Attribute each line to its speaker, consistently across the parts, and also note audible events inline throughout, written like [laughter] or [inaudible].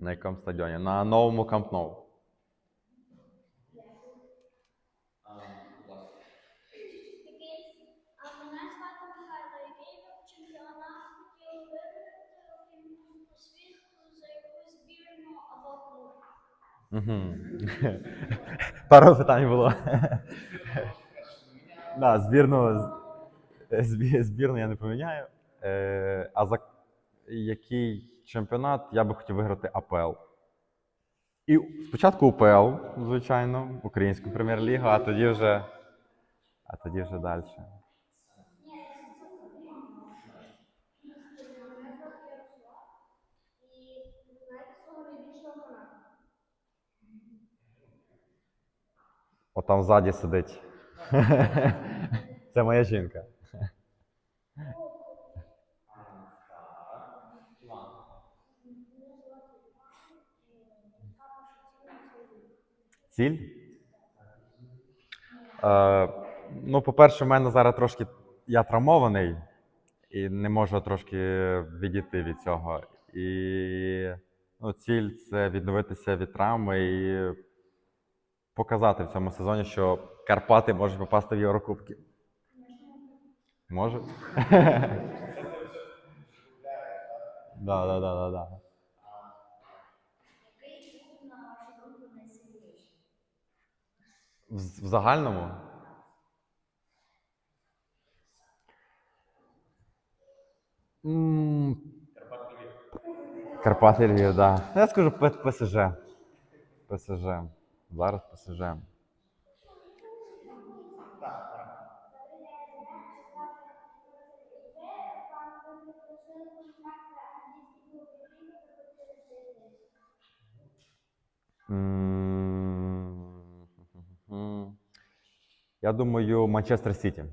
Speaker 1: На якому стадіоні? На новому Камп Ноу.
Speaker 2: А мене звати Михайло, який ви чемпіонат хотів виграти по світу за якусь збірну або клуб.
Speaker 1: Угу. Пару питань було. [laughs] да, збірну, збі- [laughs] збірну я не поміняю. Е, а за який чемпіонат я би хотів виграти АПЛ? І спочатку УПЛ, звичайно, Українську прем'єр-лігу, а тоді вже. А тоді вже далі.
Speaker 2: Фаната?
Speaker 1: Отам ззаді сидить. [laughs] Це моя жінка. Ціль? Е, ну, по-перше, в мене зараз трошки я травмований і не можу трошки відійти від цього. І ну, ціль це відновитися від травми і показати в цьому сезоні, що Карпати можуть попасти в Єврокубки. Можуть? [laughs] Да, да, да, да, да.
Speaker 2: Який клуб, на вашу думку, найсильніший?
Speaker 1: В, загальному? М, Карпати Львів, так. Я скажу ПСЖ. ПСЖ. Зараз ПСЖ. М, Я думаю, Манчестер Сіті.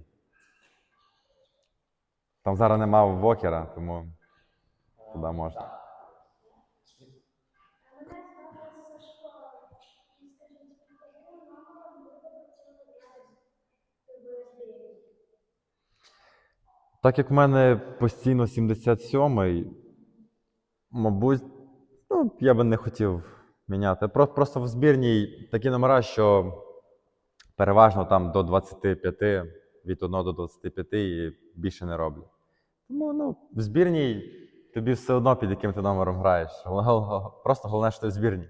Speaker 1: Там зараз нема Вокера, тому туди можна. Так як в мене постійно 77-й, мабуть, ну, я би не хотів міняти. Про- Просто в збірній такі номера, що переважно там до 25, від 1 до 25 і більше не роблю. Тому ну, в збірній тобі все одно під яким ти номером граєш. Просто головне, що ти в збірній.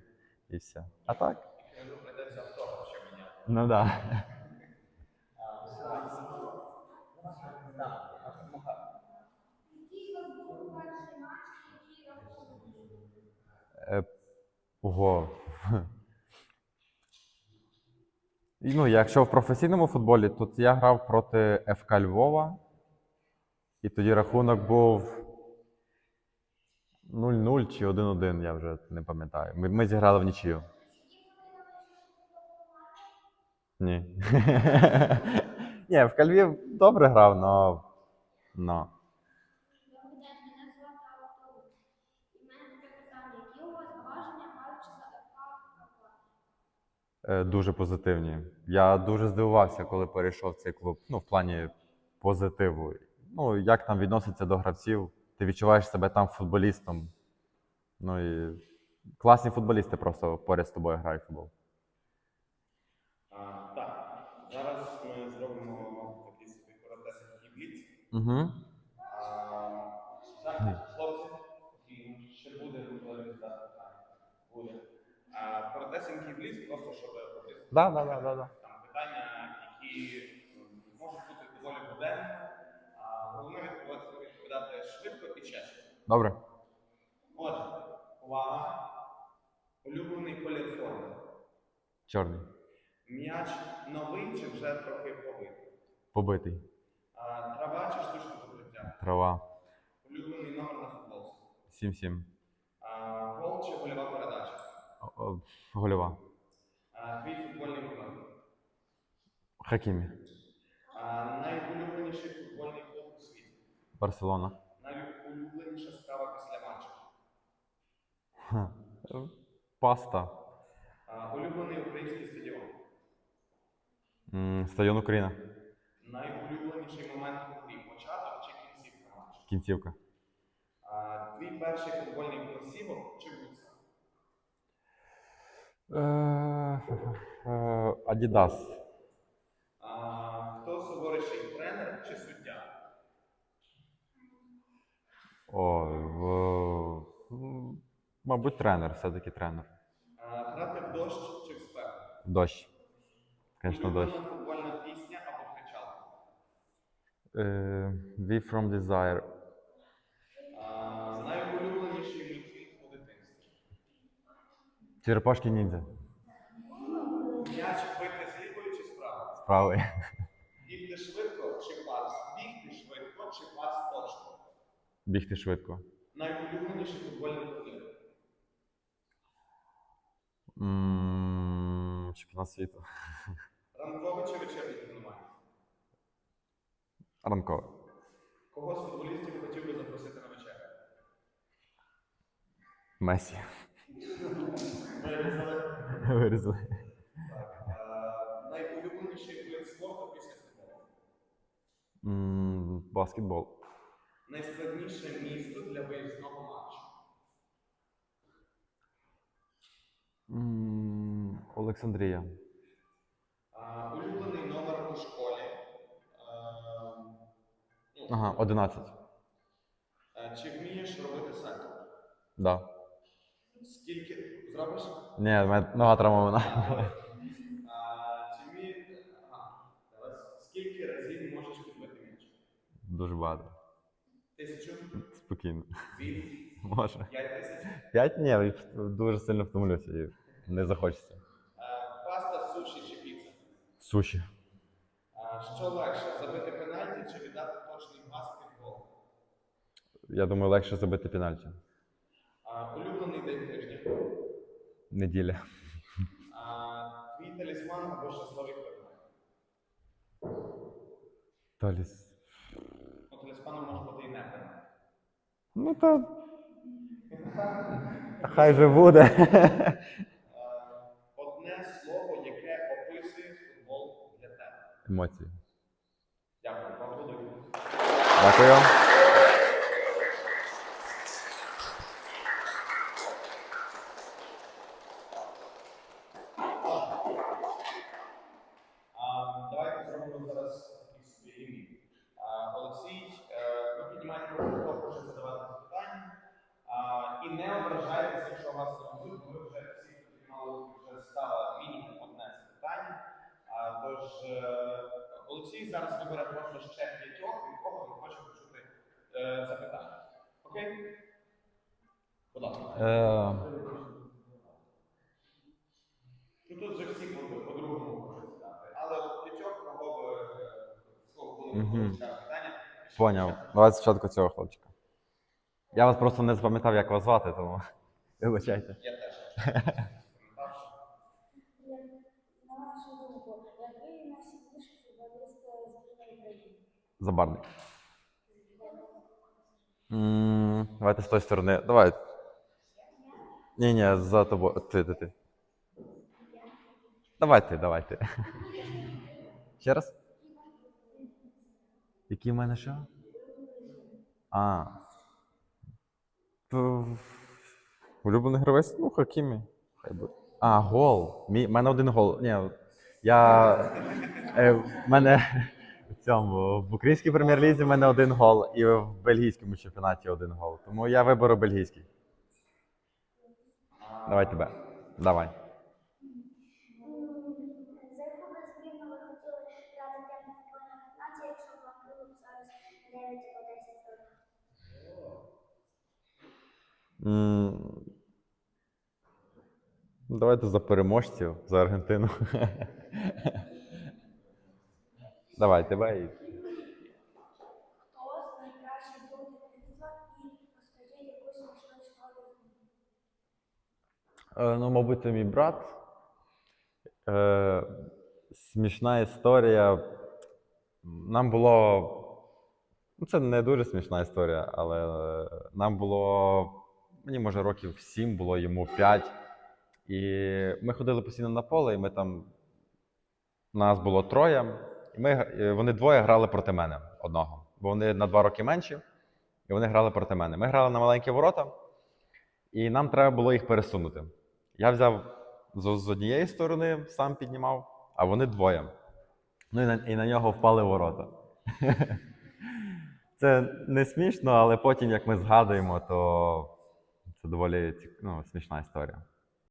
Speaker 1: І все. А так? Ну так. Да.
Speaker 2: Який у вас був перший матч, який рахунок?
Speaker 1: Е, Ого. І, Ну, якщо в професійному футболі, то я грав проти ФК Львова. І тоді рахунок був 0-0 чи 1-1, я вже не пам'ятаю. Ми, ми зіграли в нічию. Ні. [laughs] Ні, ФК Львів добре грав, но. но.
Speaker 2: Добрий день, мене звати Артур. І в мене таке питання. Які у вас враження граючи за ФК Карпати?
Speaker 1: Е, Дуже позитивні. Я дуже здивувався, коли перейшов в цей клуб. Ну, в плані позитиву. Ну, як там відноситься до гравців, ти відчуваєш себе там футболістом. Ну і класні футболісти просто поряд з тобою грають футбол.
Speaker 3: А, так, зараз ми зробимо такий собі коротесенький бліц.
Speaker 1: Угу.
Speaker 3: А, так, хлопці, і ще буде коли результат питання. Буде. А, коротесенький бліц, просто щоб робити.
Speaker 1: Да, да, да, да, да.
Speaker 3: Там питання, які можуть бути доволі буденні, а головне відповідати, відповідати швидко і чесно.
Speaker 1: Добре.
Speaker 3: Отже, увага. Улюблений колір форми.
Speaker 1: Чорний.
Speaker 3: М'яч новий чи вже трохи побитий?
Speaker 1: Побитий.
Speaker 3: А, трава чи штучне покриття?
Speaker 1: Трава.
Speaker 3: Улюблений номер на футболці.
Speaker 1: 7-7.
Speaker 3: А, гол чи гольова передача?
Speaker 1: О, о, Гольова.
Speaker 3: А, твій футбольний кумир.
Speaker 1: Хакімі.
Speaker 3: А, найулюбленіший футбольний клуб у світі.
Speaker 1: Барселона.
Speaker 3: Найулюбленіша страва після матчу.
Speaker 1: Ха. Е, Паста.
Speaker 3: А, улюблений український стадіон.
Speaker 1: М, Стадіон Україна.
Speaker 3: Найулюбленіший момент у грі.
Speaker 1: Кінцівка.
Speaker 3: А, твій перший футбольний кросівок чи бутса?
Speaker 1: Е, Адідас.
Speaker 3: А, хто суворіший тренер чи суддя?
Speaker 1: О, в... мабуть, тренер, все-таки тренер.
Speaker 3: А, грати в дощ чи в спеку?
Speaker 1: Дощ. Звісно, дощ.
Speaker 3: Футбольна пісня або кричалка?
Speaker 1: Е, We from Desire.
Speaker 3: А, найулюбленіший мультфільм у дитинстві?
Speaker 1: Черепашки ніндзя.
Speaker 3: М'яч бити з лівої чи з правої?
Speaker 1: Правий.
Speaker 3: Бігти швидко чи пас? Бігти швидко чи пас точно?
Speaker 1: Бігти швидко.
Speaker 3: Найулюбленіший футбольний турнір?
Speaker 1: М, Чемпіонат світу.
Speaker 3: Ранкове чи вечірнє тренування?
Speaker 1: Ранкове.
Speaker 3: Кого з футболістів хотів би запросити на вечерю?
Speaker 1: Месі.
Speaker 3: Вирізали.
Speaker 1: Вирізали. М, Баскетбол.
Speaker 3: Найскладніше місто для виїзного матчу?
Speaker 1: М, Олександрія.
Speaker 3: Улюблений номер у школі? Е, ну,
Speaker 1: Ага, 11.
Speaker 3: е, Чи вмієш робити сальто?
Speaker 1: Да.
Speaker 3: Скільки зробиш?
Speaker 1: Ні, в мене нога травмована.
Speaker 3: А, чи вміє... Ага, зараз. Скільки разів можеш підбити м'яч?
Speaker 1: Дуже багато.
Speaker 3: Тисячу?
Speaker 1: Спокійно.
Speaker 3: Дві? [laughs]
Speaker 1: Може.
Speaker 3: П'ять тисяч?
Speaker 1: П'ять? Ні, дуже сильно втомлюся і не захочеться.
Speaker 3: Паста, суші чи піца?
Speaker 1: Суші.
Speaker 3: А, Що легше, забити пенальті чи віддати точний баскетбол?
Speaker 1: Я думаю, легше забити пенальті.
Speaker 3: А, Улюблений день тижня.
Speaker 1: Неділя.
Speaker 3: А, Твій талісман або щасливий предмет.
Speaker 1: Таліс.
Speaker 3: Ну, талісманом може бути і не предмет.
Speaker 1: Ну то. Хай же буде.
Speaker 3: Е, Одне слово, яке описує футбол для тебе.
Speaker 1: Емоції.
Speaker 3: Дякую, вам
Speaker 1: Дякую.
Speaker 3: А, Давайте зробимо зараз такий собі ліміт. А, Олексій, е, ви піднімаєте руку, хто хоче задавати запитання. А, І не ображайтеся, якщо вас бо ви вже всі, піднімали вже стало мінімум одне запитання. А, Тож е, Олексій зараз вибере просто ще п'ятьох, від кого він хоче почути е, запитання. Окей? Будь ласка. Ну тут же всі по- по-другому можуть задати. Але от п'ятьох, кого би е, було питання.
Speaker 1: Поняв. Давайте спочатку цього хлопчика. Я вас просто не запам'ятав, як вас звати, тому [laughs] вибачайте.
Speaker 3: Я теж.
Speaker 2: На вашу думку, який найсильніший футболіст збірної України?
Speaker 1: Забарний. М, Давайте з тої сторони. Давай. Ні, ні, за тобою. Ти, ти, ти. Давай ти, давай ти. [laughs] Ще раз? Який в мене що? А. П- Улюблений гравець? Ну, Хакімі. Хай буде. А, гол. Мій, мене один гол. Ні, я. Е, мене в цьому в українській прем'єр-лізі в мене один гол, і в бельгійському чемпіонаті один гол. Тому я виберу бельгійський. Давай тебе. Давай.
Speaker 2: За яку би збірну ви хотіли грати темну футбольну націю, якщо б вам було б зараз 9 або 10 років?
Speaker 1: М, Давайте за переможців, за Аргентину. [laughs] Давай, тебе і.
Speaker 2: Хто з найкращих друг дитинства і розкажи якусь смішну історію з ним?
Speaker 1: Ну, мабуть, це мій брат. Е, смішна історія. Нам було. Ну, це не дуже смішна історія, але е, нам було. Мені може років 7, було йому 5. І ми ходили постійно на поле, і ми там. Нас було троє. І ми, е, вони двоє грали проти мене одного. Бо вони на два роки менші. і вони грали проти мене. Ми грали на маленькі ворота, і нам треба було їх пересунути. Я взяв з, з однієї сторони, сам піднімав, а вони двоє. Ну і на, і на нього впали ворота. [laughs] Це не смішно, але потім, як ми згадуємо, то це доволі ну, смішна історія.